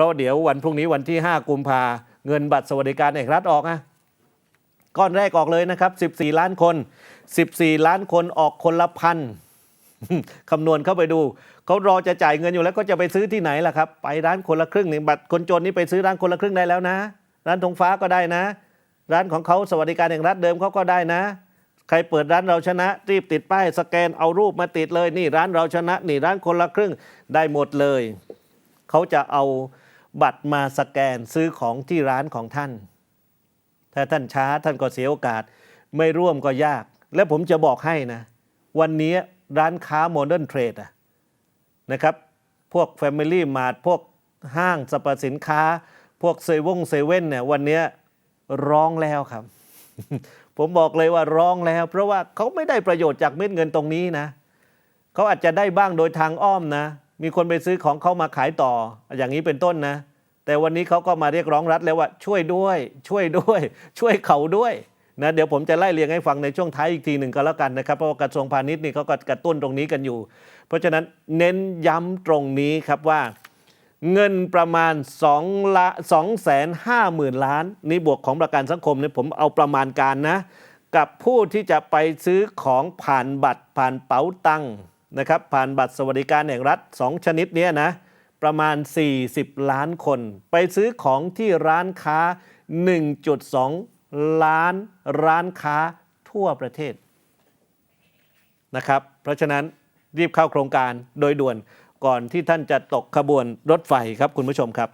พราะเดี๋ยววันพรุ่งนี้วันที่ 5 กุมภาเงินบัตรสวัสดิการแห่งรัฐออกนะก้อนแรกออกเลยนะครับ 14 ล้านคน 14 ล้านคนออกคนละพันคำนวณเข้าไปดูเขารอจะจ่ายเงินอยู่แล้วก็จะไปซื้อที่ไหนล่ะครับ ไปร้านคนละครึ่งหนึ่งบัตรคนจนนี่ไปซื้อร้านคนละครึ่งได้แล้วนะ ร้านธงฟ้าก็ได้นะ ร้านของเขาสวัสดิการแห่งรัฐเดิมเขาก็ได้นะ ใครเปิดร้านเราชนะ รีบติดป้ายสแกนเอารูปมาติดเลยนี่ร้านเราชนะ นี่ร้านคนละครึ่งได้หมดเลยเขาจะเอา บัตรมาสแกนซื้อของที่ร้านของท่าน ถ้าท่านช้าท่านก็เสียโอกาส ไม่ร่วมก็ยาก และผมจะบอกให้นะ วันนี้ร้านค้าโมเดิร์นเทรดนะครับ พวก Family Mart พวกห้างสรรพสินค้า พวกเซเว่นเซเว่นเนี่ยวันนี้ร้องแล้วครับ ผมบอกเลยว่าร้องแล้ว เพราะว่าเขาไม่ได้ประโยชน์จากเม็ดเงินตรงนี้นะเขาอาจจะได้บ้างโดยทางอ้อมนะ มีคนไปซื้อของเขามาขายต่อ อย่างนี้เป็นต้นนะ แต่วันนี้เขาก็มาเรียกร้องรัฐแล้วว่าช่วยด้วย ช่วยด้วย ช่วยเขาด้วยนะเดี๋ยวผมจะไล่เรียงให้ฟังในช่วงท้ายอีกทีหนึ่งก็แล้วกันนะครับ เพราะว่ากระทรวงพาณิชย์นี่เขาก็กระตุ้นตรงนี้กันอยู่ เพราะฉะนั้นเน้นย้ำตรงนี้ครับว่า เงินประมาณ2ละ2แสนห้าหมื่นล้าน นี่บวกของประกันสังคมเนี่ยผมเอาประมาณการนะ กับผู้ที่จะไปซื้อของผ่านบัตรผ่านเป๋าตังค์ นะครับผ่านบัตรสวัสดิการแห่งรัฐ 2 ชนิดนี้นะประมาณ 40 ล้านคน ไปซื้อของที่ร้านค้า 1.2 ล้านร้านค้าทั่วประเทศนะครับ เพราะฉะนั้นรีบเข้าโครงการโดยด่วนก่อนที่ท่านจะตกขบวนรถไฟครับคุณผู้ชมครับ